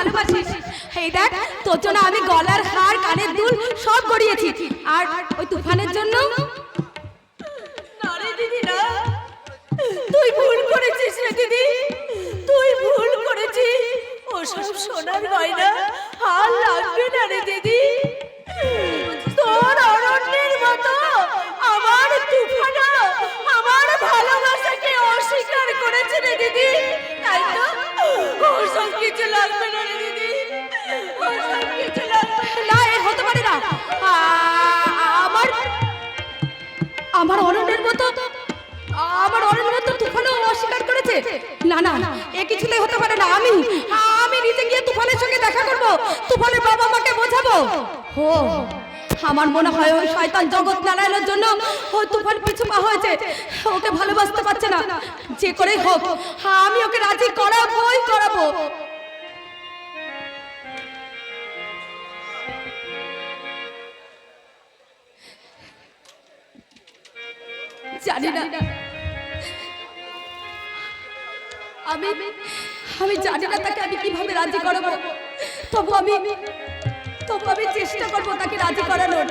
ভালোবাসিস? এই দেখ তোর জন্য আমি গলার হার কানের দুল সব গড়িয়েছি। আর ওই তুফানের জন্য? তুই ভুল করেছিস রে দিদি। তুই ভুল করেছিস। ওসব সোনার গয়না আর লাগবে না রে দিদি। কিছু লাগবে না দিদি। এ হতে পারে না। আমার আমার আমার অরণ্যের মতো তুফানও অস্বীকার করেছে। না না, এ কিছুতেই হতে পারে না। আমি আমি নিজে গিয়ে তুফানের সঙ্গে দেখা করব। তুফানের বাবা মাকে বোঝাবো। ও আমার মনে হয় ওই শয়তান জগৎ নারায়ণের জন্য ওই তুফান পিছু পা হয়েছে। ওকে ভালোবাসতে পারছে না। যে করেই হোক, আমি ওকে রাজি করাবোই করাবো। জানি না। আমি আমি জানি না তাকে আমি কীভাবে রাজি করাবো। তবু আমি তবু আমি চেষ্টা করব তাকে রাজি করানোর।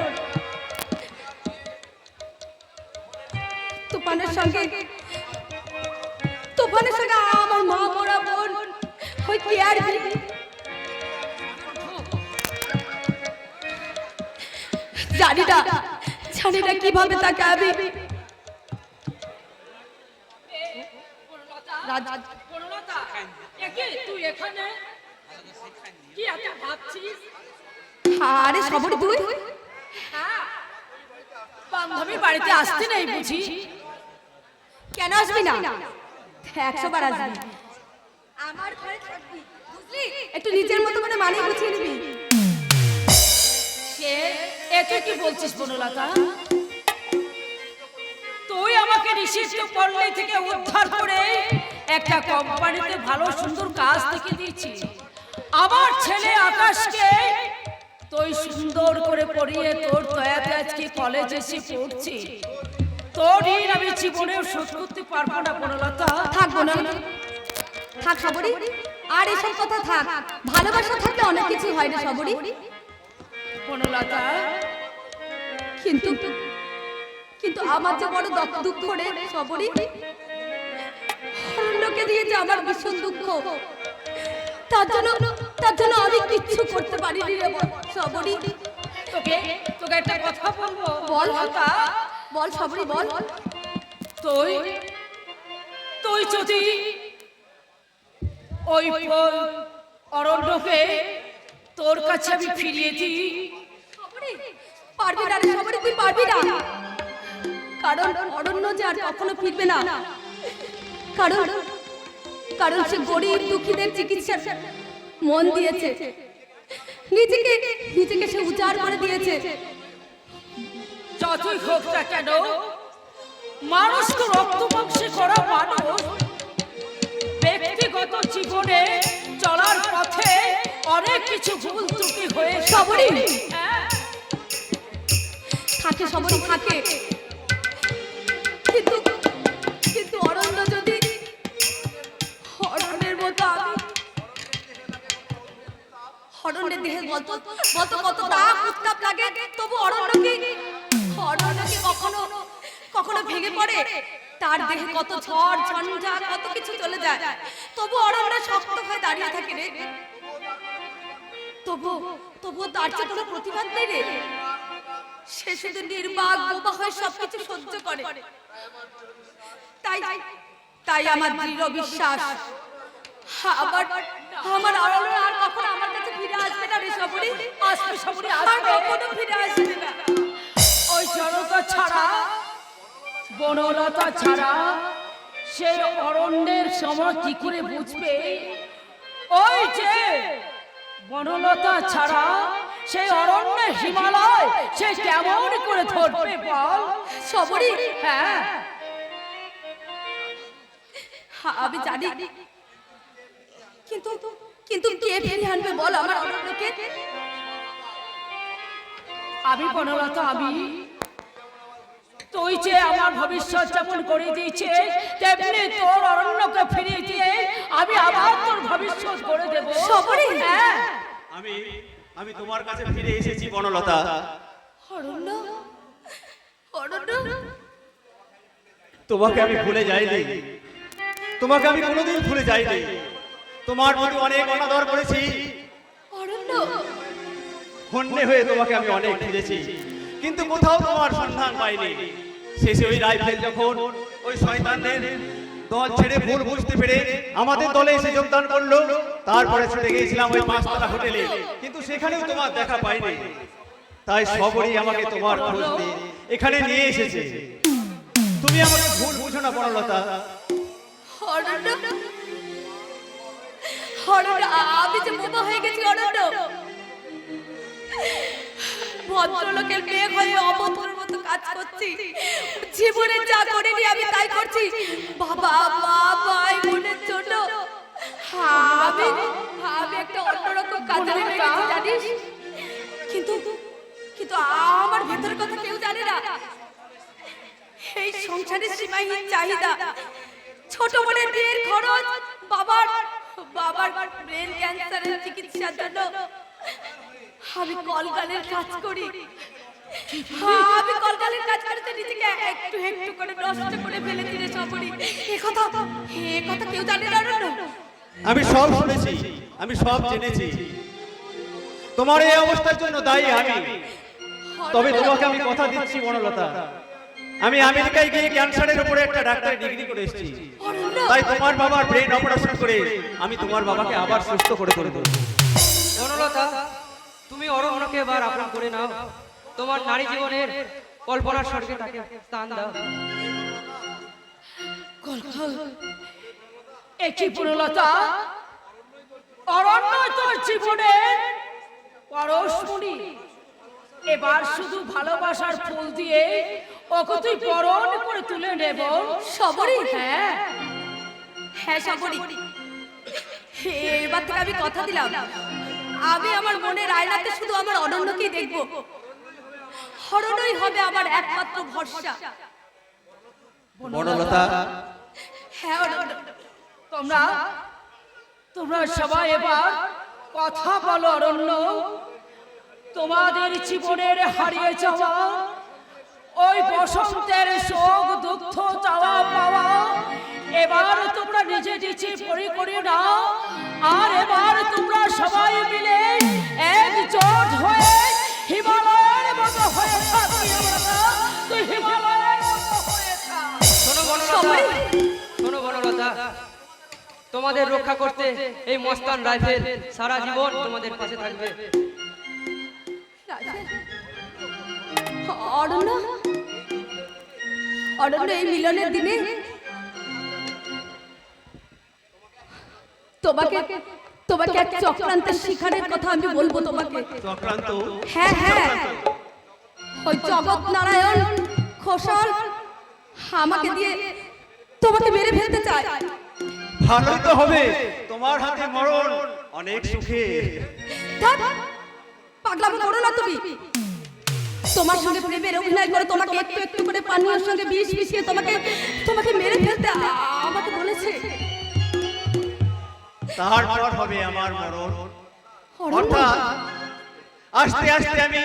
তুফানের সঙ্গে তুফানের সঙ্গে আমার মা মরা বোন, ওই কেয়ার জানি না জানি না কীভাবে তাকে আমি রাজ- বনলতা, একে তুই এখানে কি এত ভাবছিস? আরে সবরি তুই? বান্ধবীর বাড়িতে আসতে নেই বুঝি? কেন আসবি না? একশো বার আসবি। আমার ঘরে থাকবি বুঝলি? একটু নিজের মতো করে মানিয়ে গুছিয়ে নিবি। সে একে কি বলছিস বনলতা? তুই আমাকে নিষিদ্ধ পল্লী থেকে উদ্ধার করে একটা কোম্পানিতে ভালো সুন্দর কাজ থেকে দিয়েছি আমার ছেলে আকাশকে তুই সুন্দর করে পড়িয়ে তোর দয়াতে আজকে কলেজে এসে পড়ছি। তোর ঋণ আমি জীবনেও শোধ করতে পারব না বনলতা। থাকব না থাক সবরি। আর এসব কথা থাক। ভালোবাসা থাকলে অনেক কিছু হয় না সবরি। বনলতা। কিন্তু কিন্তু আমার যে বড় দুঃখ রে সবরি অরণ্যকে দিয়ে যে আমার ভীষণ দুঃখ তার জন্য তার জন্য আমি কিচ্ছু করতে পারিনি রে সবরি তোকে তোকে একটা কথা বলব? বল। বনলতা বল সবরি বল। তুই তুই যদি ওই অরণ্যকে তোর কাছে আমি ফিরিয়ে দিই পারবি না রে সবরি তুই পারবি না। কারণ অরণ্য যে আর কখনো ফিরবে না। কারণ কারণ সে গরিব দুঃখীদের চিকিৎসার মন দিয়েছে। নিজেকে নিজেকে সে উজাড় করে দিয়েছে। যতই হোক না কেন মানুষ তো রক্ত মাংসে করা মানুষ ব্যক্তিগত জীবনে চলার পথে অনেক কিছু ভুল ত্রুটি হয়ে সবরই। হ্যাঁ। থাকে সবরই থাকে। অরণ্যের দেহে বলতো বলতো কত তাপ উত্তাপ লাগে তবু অরণ্যকে অরণ্যকে কখনো কখনো ভেঙে পড়ে? তার দেহে কত ঝড় ঝঞ্ঝা কত কিছু চলে যায়। তবু অরণ্য শক্ত হয়ে দাঁড়িয়ে থাকে রে। তবু তবু তার যে কোনো প্রতিবাদ নেই রে। সে শুধু নির্বাক বোবা হয়ে সবকিছু সহ্য করে। তাই তাই আমার দৃঢ় বিশ্বাস। আমার আমার অরণ্য আর কখনো আমার কাছে ফিরে আসবে না রে সবরি আসবে সবরি আর আসবে কখনো ফিরে আসবে না। ওই জনতা ছাড়া বনলতা ছাড়া সেই অরণ্যের সময় কি করে বুঝবে? ওই যে বনলতা ছাড়া সেই অরণ্যের হিমালয় সে কেমন করে ধরবে বল? সবরি হ্যাঁ। হ্যাঁ, আমি জানি। কিন্তু কিন্তু কে ফিরে আনবে বল আমার অরণ্যকে আমি বনলতা আমি। তুই যে আমার ভবিষ্যৎ যেমন করে দিয়েছে তেমনি তোর অরণ্যকে ফিরিয়ে দিয়ে আমি আবার তোর ভবিষ্যৎ গড়ে দেব। সবরই? হ্যাঁ। আমি আমি তোমার কাছে ফিরে এসেছি বনলতা। অরণ্য? অরণ্য? তোমাকে আমি ভুলে যাইনি। তোমাকে আমি কোনোদিন ভুলে যাইনি। তোমার প্রতি অনেক অনাদর করেছি। অরণ্য হন্যে হয়ে তোমাকে আমি অনেক খুঁজেছি। কিন্তু কোথাও তোমার সন্ধান পাইনি। শেষে ওই রাইফেল যখন ওই শয়তানদের দল ছেড়ে ভুল বুঝতে পেরে আমাদের দলে এসে যোগদান করল তারপরে ছুটে গিয়েছিলাম ওই পাঁচতলা হোটেলে। কিন্তু সেখানেও তোমার দেখা পাইনি। তাই সবরই আমাকে তোমার খোঁজ দিয়ে এখানে নিয়ে এসেছে। তুমি আমাকে ভুল বুঝো না বনলতা। অরণ্য আমি যে বোমা হয়ে গেছি অরণ্য ভদ্রলোকের মেয়ে হয়ে অভদ্রের মতো কাজ করছি। জীবনে যা করিনি আমি তাই করছি। বাবা, মা, ভাই, বোনের জন্য। আমি আমি একটা অন্যরকম কাজে জানিস? কিন্তু কিন্তু আমার ভেতরের কথা কেউ জানে না। এই সংসারের সীমাহীন চাহিদা। ছোট বোনের বিয়ের খরচ, বাবার বাবার ব্রেন ক্যান্সারের চিকিৎসার জন্য আমি কলকালের কাজ করি। হ্যাঁ, আমি কলকালের কাজ করতে নিজেকে একটু একটু করে নষ্ট করে ফেলে দিলে সবরি এ কথা এ কথা কেউ জানে না আমি সব শুনেছি আমি সব জেনেছি। তোমার এই অবস্থার জন্য দায়ী আমি। তবে তোমাকে আমি কথা দিচ্ছি বনলতা আমি আমেরিকায় গিয়ে ক্যান্সারের উপরে একটা ডাক্তারি ডিগ্রি করে এসেছি। তাই তোমার বাবার ব্রেন অপারেশন করে আমি তোমার বাবাকে আবার সুস্থ করে তুলব। বনলতা তুমি অরণ্যকে এবার আপন করে নাও। তোমার নারী জীবনের কল্পনার স্বর্গে তাকে স্থান দাও। একই পুরলতা অরণ্য তোর জীবনে পরশমণি। এবার শুধু ভালোবাসার ফুল দিয়ে ওকে তুই বরণ করে তুলে নেব। সবরি হ্যাঁ। হ্যাঁ সবরি এবার থেকে আমি কথা দিলাম। আমি আমার মনের আয়নাতে শুধু আমার অনন্যকেই দেখব। হরণই হবে আমার একমাত্র ভরসা। বনলতা। হ্যাঁ তোমরা তোমরা সবাই এবার কথা বলো অরণ্য তোমাদের জীবনের হারিয়ে যাওয়া ওই বসন্তের শোক দুঃখ চাওয়া পাওয়া এবার তোমরা নিজে নিজে পরি করে নাও। আর এবার তোমরা সবাই মিলে একজোট হয়ে হিমালয়ের মতো হয়ে তুই হিমালয়ের মতো হয়ে শোনো শোনো বনলতা তোমাদের রক্ষা করতে এই মস্তান রাইফেল সারা জীবন তোমাদের পাশে থাকবে। অরণ্য অরণ্য এই মিলনের দিনে তোমাকে তোমাকে এক চক্রান্তের শিখারের কথা আমি বলব তোমাকে। চক্রান্ত? হ্যাঁ হ্যাঁ। ওই জগৎ নারায়ণ খোসল আমাকে দিয়ে তোমাকে মেরে ফেলতে চায়। ভালোই তো হবে। তোমার হাতে মরণ। অনেক সুখে। পাগলামি করো না তুমি। তোমার সঙ্গে প্রেমের অভিনয় করে তোমাকে একটু একটু করে পানীয়ের সঙ্গে বিষ মিশিয়ে তোমাকে তোমাকে মেরে ফেলতে আমাকে বলেছে। তারপর হবে আমার মরণ। অর্থাৎ আস্তে আস্তে আমি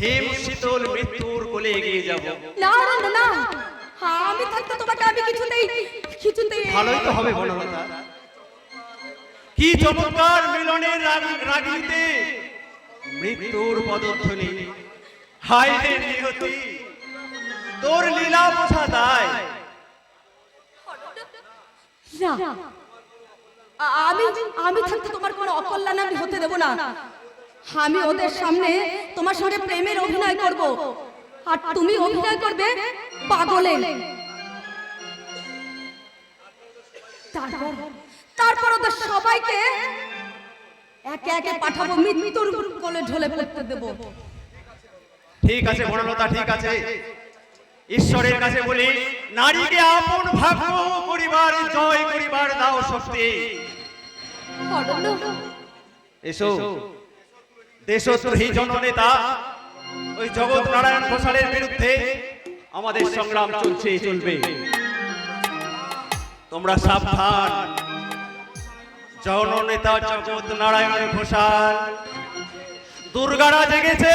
হেম শীতল মৃত্যুর কোলে এগিয়ে যাব। না অরণ্য, না আমি থাকতে তোমাকে আমি কিছুতেই কিছুতেই ভালোই তো হবে বনলতা কি চমৎকার মিলনের রাগ- রাগিনীতে মৃত্যুর পদধ্বনি। তোর লীলা বোঝা দায়। আমি আমি থাকতে তোমার অকল্যাণ আমি হতে দেব না। আমি ওদের সামনে তোমার সঙ্গে প্রেমের অভিনয় করব। আর তুমি অভিনয় করবে পাগলে। তারপর তারপর ওদের সবাইকে একে একে পাঠাবো, মৃত্যুর কোলে ঢলে পড়তে দেবো। ঠিক আছে বড়লতা ঠিক আছে। ঈশ্বরের কাছে বলি নারীকে আপন ভাগ্য পরিবার জয় পরিবার দাও শক্তি। এসো। দেশদ্রোহী জননেতা ওই জগৎ নারায়ণ ঘোষালের বিরুদ্ধে আমাদের সংগ্রাম চলছে চলবে। তোমরা সাবধান। জননেতা জগৎ নারায়ণ ঘোষাল। দুর্গারা জেগেছে।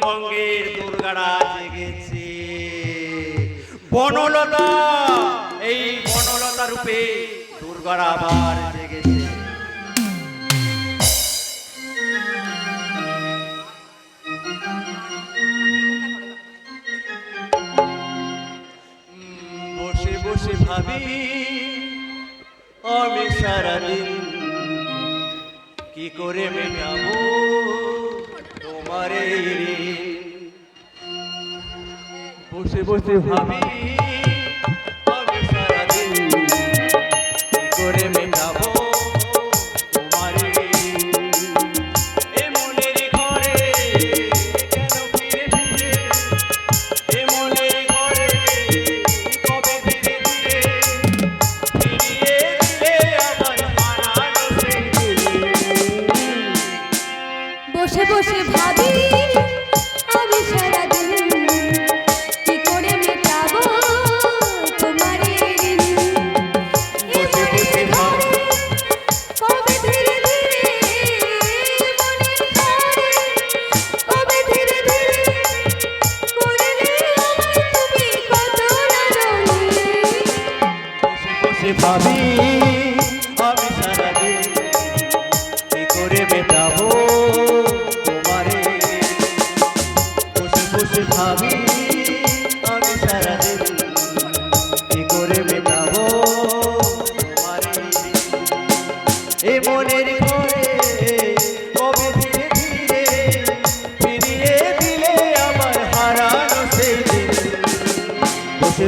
পশ্চিমবঙ্গের দুর্গারা জেগেছে। বনলতা, এই বনলতা রূপে দুর্গারা আবার জেগেছে। ভাবি, আমি সারাদিন কি করে মেটাবো? তোমার এই você, você. Amém.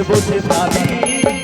você tá pra mim